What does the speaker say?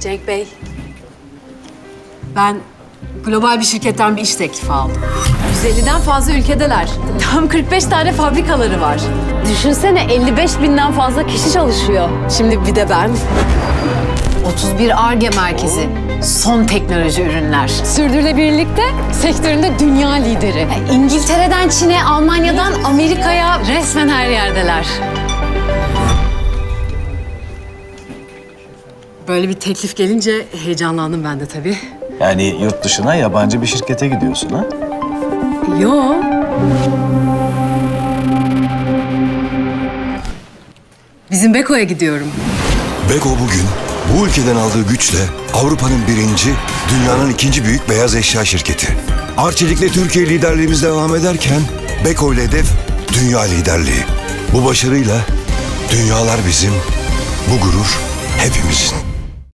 Cenk Bey, ben global bir şirketten bir iş teklifi aldım. 150'den fazla ülkedeler. Tam 45 tane fabrikaları var. Düşünsene 55 binden fazla kişi çalışıyor. Şimdi bir de ben. 31 ARGE merkezi. Son teknoloji ürünler. Sürdürülebilirlikte sektöründe dünya lideri. İngiltere'den Çin'e, Almanya'dan Amerika'ya resmen her yerdeler. Böyle bir teklif gelince heyecanlandım ben de tabii. Yani yurt dışına yabancı bir şirkete gidiyorsun ha? Yo. Bizim Beko'ya gidiyorum. Beko bugün bu ülkeden aldığı güçle Avrupa'nın birinci, dünyanın ikinci büyük beyaz eşya şirketi. Arçelik'le Türkiye liderliğimiz devam ederken Beko ile hedef dünya liderliği. Bu başarıyla dünyalar bizim, bu gurur hepimizin.